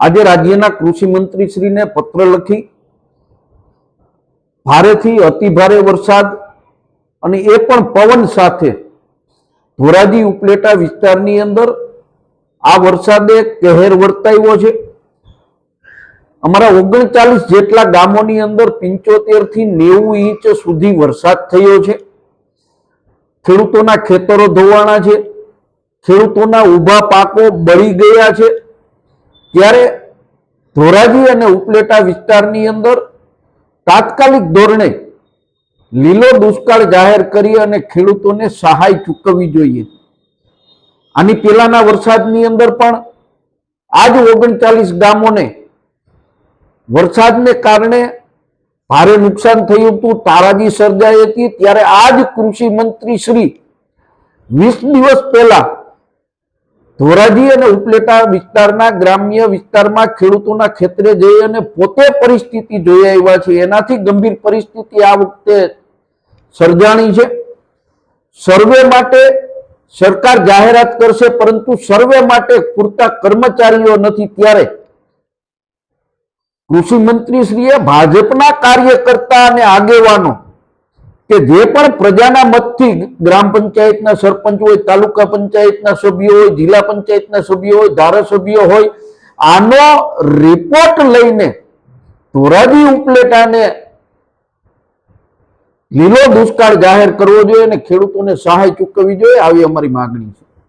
આજે રાજ્યના કૃષિ મંત્રીશ્રીને પત્ર લખી ભારેથી અતિભારે વરસાદ અને એ પણ પવન સાથે ધોરાજી ઉપલેટા વિસ્તારની અંદર આ વરસાદે કહેર વર્તાવ્યો છે. અમારા ઓગણચાલીસ જેટલા ગામોની અંદર પિંચોતેરથી નેવું ઇંચ સુધી વરસાદ થયો છે. ખેડૂતોના ખેતરો ધોવાણા છે. ખેડૂતોના ઊભા પાકો બળી ગયા છે. ત્યારે ધોરાજી અને ઉપલેટા વિસ્તારની અંદર તાત્કાલિક ધોરણે લીલો દુષ્કાળ જાહેર કરી અને ખેડૂતોને સહાય ચૂકવવી જોઈએ. આની પહેલાના વરસાદની અંદર પણ આજ ઓગણચાલીસ ગામોને વરસાદને કારણે ભારે નુકસાન થયું હતું. તારાજી સર્જાઈ હતી. ત્યારે આજ કૃષિ મંત્રી શ્રી વીસ દિવસ પહેલા ધોરાજી અને ઉપલેટા વિસ્તારના ગ્રામ્ય વિસ્તારમાં ખેડૂતોના ખેતરે જઈ અને પોતે પરિસ્થિતિ જોઈ આવ્યા છે. એનાથી ગંભીર પરિસ્થિતિ આ વખતે સર્જાણી છે. સર્વે માટે સરકાર જાહેરાત કરશે, પરંતુ સર્વે માટે પૂરતા કર્મચારીઓ નથી ત્યારે. કૃષિ મંત્રીશ્રીએ ભાજપના કાર્યકર્તા અને આગેવાનો કે જે પણ પ્રજાના મતથી ગ્રામ પંચાયતના સરપંચ હોય, તાલુકા પંચાયતના સભ્યો હોય, જિલ્લા પંચાયતના સભ્યો હોય, ધારાસભ્યો હોય, આનો રિપોર્ટ લઈને ધોરાજી ઉપલેટાને લીલો દુષ્કાળ જાહેર કરવો જોઈએ અને ખેડૂતોને સહાય ચૂકવવી જોઈએ, આવી અમારી માગણી છે.